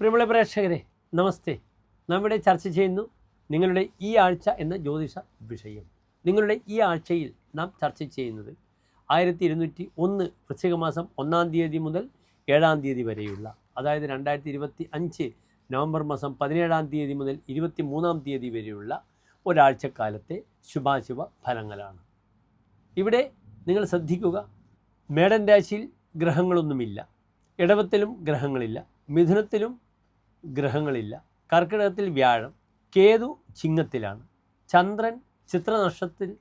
പ്രിയമുള്ള പ്രേക്ഷകരെ നമസ്തേ. നമ്മുടെ ചർച്ച ചെയ്യുന്നു നിങ്ങളുടെ ഈ ആഴ്ച എന്ന ജ്യോതിഷ വിഷയം. നിങ്ങളുടെ ഈ ആഴ്ചയിൽ നാം ചർച്ച ചെയ്യുന്നത് ആയിരത്തി ഇരുന്നൂറ്റി ഒന്ന് വൃശ്ചിക മാസം ഒന്നാം തീയതി മുതൽ ഏഴാം തീയതി വരെയുള്ള അതായത് രണ്ടായിരത്തി ഇരുപത്തി അഞ്ച് നവംബർ മാസം പതിനേഴാം തീയതി മുതൽ ഇരുപത്തി മൂന്നാം തീയതി വരെയുള്ള ഒരാഴ്ചക്കാലത്തെ ശുഭാശുഭ ഫലങ്ങളാണ്. ഇവിടെ നിങ്ങൾ ശ്രദ്ധിക്കുക മേടൻ രാശിയിൽ ഗ്രഹങ്ങളൊന്നുമില്ല ഇടവത്തിലും ഗ്രഹങ്ങളില്ല മിഥുനത്തിലും ഗ്രഹങ്ങളില്ല. കർക്കിടകത്തിൽ വ്യാഴം കേതു ചിങ്ങത്തിലാണ്. ചന്ദ്രൻ ചിത്രനക്ഷത്തിൽ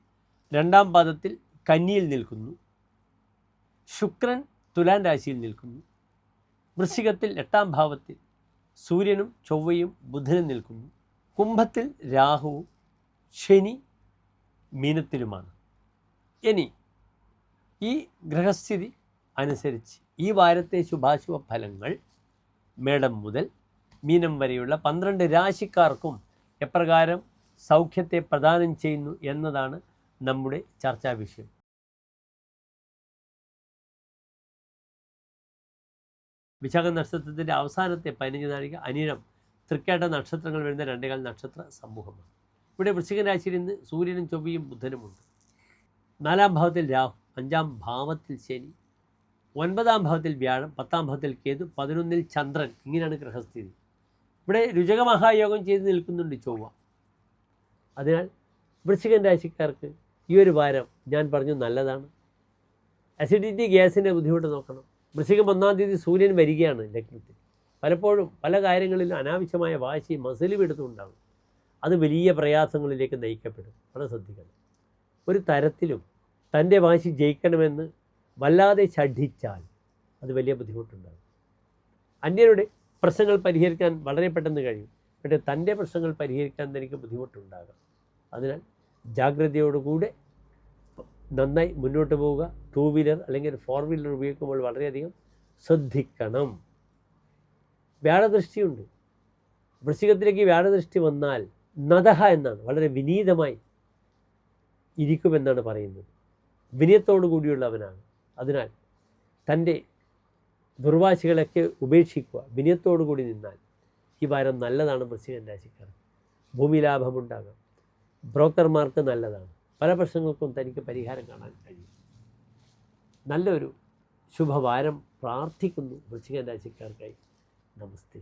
രണ്ടാം പാദത്തിൽ കന്നിയിൽ നിൽക്കുന്നു. ശുക്രൻ തുലാൻ രാശിയിൽ നിൽക്കുന്നു. വൃശ്ചികത്തിൽ എട്ടാം ഭാവത്തിൽ സൂര്യനും ചൊവ്വയും ബുധനും നിൽക്കുന്നു. കുംഭത്തിൽ രാഹുവും ശനി മീനത്തിലുമാണ്. ഇനി ഈ ഗ്രഹസ്ഥിതി അനുസരിച്ച് ഈ വാരത്തെ ശുഭാശുഭ ഫലങ്ങൾ മേടം മുതൽ മീനം വരെയുള്ള പന്ത്രണ്ട് രാശിക്കാർക്കും എപ്രകാരം സൗഖ്യത്തെ പ്രദാനം ചെയ്യുന്നു എന്നതാണ് നമ്മുടെ ചർച്ചാ വിഷയം. വിശാഖ നക്ഷത്രത്തിന്റെ അവസാനത്തെ പതിനഞ്ച് നാഴിക അനിരം തൃക്കേട്ട നക്ഷത്രങ്ങൾ വരുന്ന രണ്ടേകാൽ നക്ഷത്ര സമൂഹമാണ്. ഇവിടെ വൃശ്ചിക രാശിയിൽ ഇന്ന് സൂര്യനും ചൊവ്വയും ബുധനുമുണ്ട് നാലാം ഭാവത്തിൽ രാഹു അഞ്ചാം ഭാവത്തിൽ ശനി ഒൻപതാം ഭാവത്തിൽ വ്യാഴം പത്താം ഭാവത്തിൽ കേതു പതിനൊന്നിൽ ചന്ദ്രൻ ഇങ്ങനെയാണ് ഗ്രഹസ്ഥിതി. ഇവിടെ രുചക മഹായോഗം ചെയ്ത് നിൽക്കുന്നുണ്ട് ചൊവ്വ. അതിനാൽ വൃശ്ചികൻ രാശിക്കാർക്ക് ഈ ഒരു വാരം ഞാൻ പറഞ്ഞു നല്ലതാണ്. അസിഡിറ്റി ഗ്യാസിന്റെ ബുദ്ധിമുട്ട് നോക്കണം. വൃശ്ചികം ഒന്നാം തീയതി സൂര്യൻ വരികയാണ് ലഗ്നത്തിൽ. പലപ്പോഴും പല കാര്യങ്ങളിലും അനാവശ്യമായ വാശി മസിലും എടുത്തുണ്ടാകും അത് വലിയ പ്രയാസങ്ങളിലേക്ക് നയിക്കപ്പെടും. വളരെ ശ്രദ്ധിക്കണം ഒരു തരത്തിലും തന്റെ വാശി ജയിക്കണമെന്ന് വല്ലാതെ ഛഠിച്ചാൽ അത് വലിയ ബുദ്ധിമുട്ടുണ്ടാകും. അന്യരുടെ പ്രശ്നങ്ങൾ പരിഹരിക്കാൻ വളരെ പെട്ടെന്ന് കഴിയും. പക്ഷേ തന്റെ പ്രശ്നങ്ങൾ പരിഹരിക്കാൻ തനിക്ക് ബുദ്ധിമുട്ടുണ്ടാകാം. അതിനാൽ ജാഗ്രതയോടുകൂടെ നന്നായി മുന്നോട്ട് പോവുക. ടൂ വീലർ അല്ലെങ്കിൽ ഫോർ വീലർ ഉപയോഗിക്കുമ്പോൾ വളരെയധികം ശ്രദ്ധിക്കണം. വ്യാഴദൃഷ്ടിയുണ്ട്. വൃശ്ചികത്തിലേക്ക് വ്യാഴദൃഷ്ടി വന്നാൽ നദഹ എന്നാണ് വളരെ വിനീതമായി ഇരിക്കുമെന്നാണ് പറയുന്നത്. വിനയത്തോടു കൂടിയുള്ളവനാണ് അതിനാൽ തന്റെ ദുർവാശികളൊക്കെ ഉപേക്ഷിക്കുക വിനയത്തോടു കൂടി നിന്നാൽ ഈ വാരം നല്ലതാണ് വൃശ്ചികൻ രാശിക്കാർ ഭൂമി ലാഭമുണ്ടാകാം. ബ്രോക്കർമാർക്ക് നല്ലതാണ്. പല പ്രശ്നങ്ങൾക്കും തനിക്ക് പരിഹാരം കാണാൻ കഴിയും. നല്ലൊരു ശുഭവാരം പ്രാർത്ഥിക്കുന്നു വൃശ്ചികൻ രാശിക്കാർക്കായി നമസ്തേ.